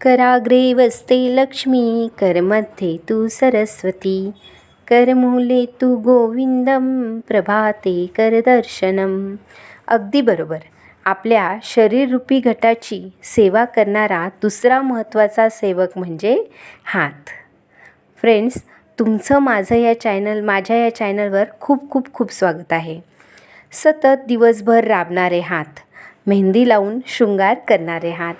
कराग्रे वसते लक्ष्मी करमध्ये तू सरस्वती. करमूले तू गोविंदम प्रभाते करदर्शनम अगदी बरोबर. आपल्या शरीररूपी घटाची सेवा करणारा दुसरा महत्त्वाचा सेवक म्हणजे हात. फ्रेंड्स तुमचं माझं या चॅनल माझ्या या चॅनलवर खूप खूप खूप स्वागत आहे. सतत दिवसभर राबणारे हात मेहंदी लावून शृंगार करणारे हात.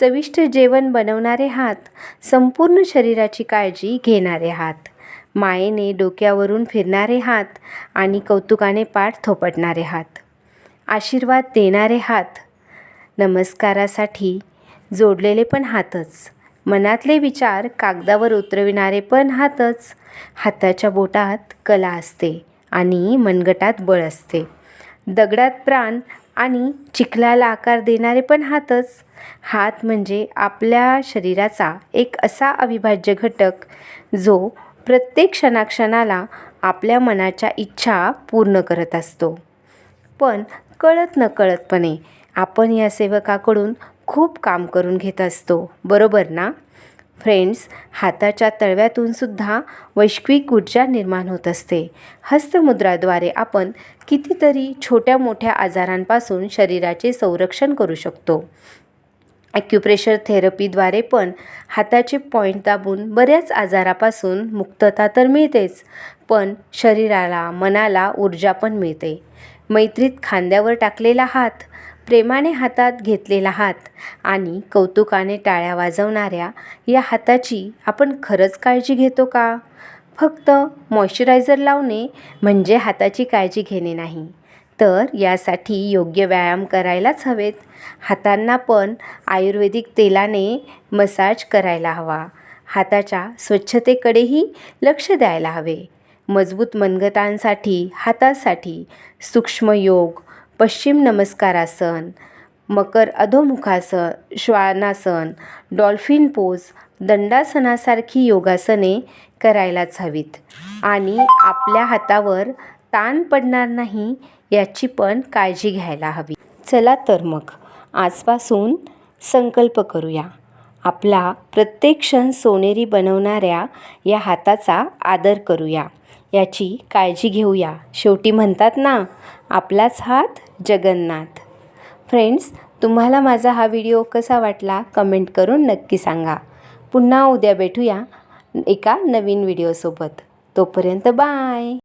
चविष्ट जेवण बनवणारे हात संपूर्ण शरीराची काळजी घेणारे हात मायेने डोक्यावरून फिरणारे हात आणि कौतुकाने पाठ थोपटणारे हात. आशीर्वाद देणारे हात. नमस्कारासाठी जोडलेले पण हातच. मनातले विचार कागदावर उतरविणारे पण हातच. हाताच्या बोटात कला असते आणि मनगटात बळ असते. दगडात प्राण आणि चिखलाला आकार देणारे पण हातच. हात म्हणजे आपल्या शरीराचा एक असा अविभाज्य घटक जो प्रत्येक क्षणाक्षणाला आपल्या मनाच्या इच्छा पूर्ण करत असतो. पण कळत नकळतपणे आपण या सेवकाकडून खूप काम करून घेत असतो. बरोबर ना? फ्रेंड्स हाताच्या तळव्यातून सुद्धा वैश्विक ऊर्जा निर्माण होत असते. हस्तमुद्राद्वारे आपण कितीतरी छोट्या मोठ्या आजारांपासून शरीराचे संरक्षण करू शकतो. ॲक्युप्रेशर थेरपीद्वारे पण हाताचे पॉईंट दाबून बऱ्याच आजारापासून मुक्तता तर मिळतेच पण शरीराला मनाला ऊर्जा पण मिळते. मैत्रीत खांद्यावर टाकलेला हात प्रेमाने हातात घेतलेला हात आणि कौतुकाने टाळ्या वाजवणाऱ्या या हाताची आपण खरंच काळजी घेतो का? फक्त मॉइश्चरायझर लावणे म्हणजे हाताची काळजी घेणे नाही. तर यासाठी योग्य व्यायाम करायलाच हवेत. हातांना पण आयुर्वेदिक तेलाने मसाज करायला हवा. हाताच्या स्वच्छतेकडेही लक्ष द्यायला हवे. मजबूत मनगटांसाठी हातासाठी सूक्ष्म योग पश्चिम नमस्कारासन मकर अधोमुखासन श्वानासन डॉल्फिन पोज दंडासनासारखी योगासने करायलाच हवीत. आणि आपल्या हातावर ताण पडणार नाही याची पण काळजी घ्यायला हवी. चला तर मग आजपासून संकल्प करूया. आपला प्रत्येक क्षण सोनेरी बनवणाऱ्या या हाताचा आदर करूया. याची काळजी घेऊया. शेवटी म्हणतात ना आपलाच हात जगन्नाथ. फ्रेंड्स तुम्हाला माझा हा व्हिडिओ कसा वाटला कमेंट करून नक्की सांगा. पुन्हा उद्या भेटूया एका नवीन व्हिडिओसोबत. तोपर्यंत बाय!